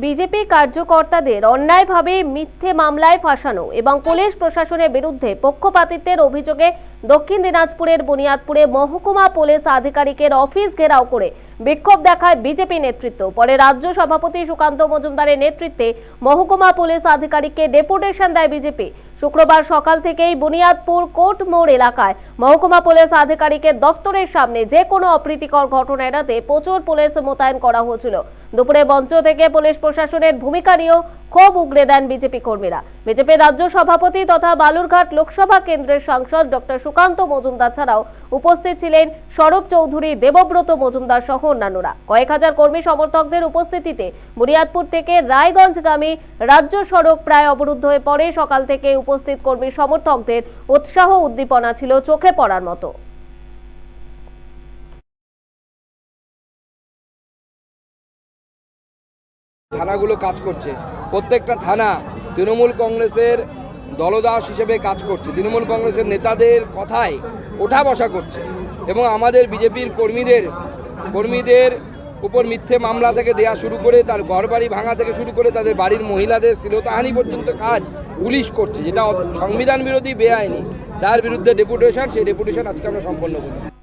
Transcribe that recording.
BJP কার্যকর্তাদের অন্যায়ভাবে মিথ্যে মামলায় ফাঁসানো এবং পুলিশ প্রশাসনের বিরুদ্ধে পক্ষপাতিত্বের অভিযোগে দক্ষিণ দিনাজপুরের বুনিয়াদপুরে মহকুমা পুলিশ আধিকারিকের অফিস ঘেরাও করে বিক্ষোভ দেখায় বিজেপি নেতৃত্ব। পরে রাজ্য সভাপতি সুকান্ত মজুমদারের নেতৃত্বে মহকুমা পুলিশ আধিকারিককে ডেপুটেশন দেয় বিজেপি। শুক্রবার সকাল থেকেই বুনিয়াদপুর কোর্ট মোড় এলাকায় মহকুমা পুলিশ আধিকারিকের দফতরের সামনে যে কোনো অপ্রীতিকর ঘটনা এড়াতে প্রচুর পুলিশ মোতায়েন করা হয়েছিল। দুপুরে মঞ্চ থেকে পুলিশ প্রশাসনের ভূমিকা নিয়েও ক্ষোভ উগড়ে দেন বিজেপি কর্মীরা। বিজেপির রাজ্য সভাপতি তথা বালুরঘাট লোকসভা কেন্দ্রের সাংসদ ডক্টর সুকান্ত মজুমদার ছাড়াও উপস্থিত ছিলেন সৌরভ চৌধুরী, দেবব্রত মজুমদার সহ অন্যান্যরা। কয়েক হাজার কর্মী সমর্থকদের উপস্থিতিতে বুনিয়াদপুর থেকে রায়গঞ্জগামী রাজ্য সড়ক প্রায় অবরুদ্ধ হয়ে পড়ে। সকাল থেকে উপস্থিত কর্মী সমর্থকদের উৎসাহ উদ্দীপনা ছিল চোখে পড়ার মতো। থানাগুলো কাজ করছে। প্রত্যেকটা থানা তৃণমূল কংগ্রেসের দলদাস হিসেবে কাজ করছে। তৃণমূল কংগ্রেসের নেতাদের কথায় ওঠা বসা করছে। এবং আমাদের বিজেপির কর্মীদের কর্মীদের উপর মিথ্যে মামলা থেকে দেয়া শুরু করে, তার ঘরবাড়ি ভাঙা থেকে শুরু করে, তাদের বাড়ির মহিলাদের শ্লীলতাহানি পর্যন্ত কাজ পুলিশ করছে, যেটা সংবিধান বিরোধী বেআইনি। তার বিরুদ্ধে ডেপুটেশন, সেই ডেপুটেশন আজকে আমরা সম্পন্ন করলাম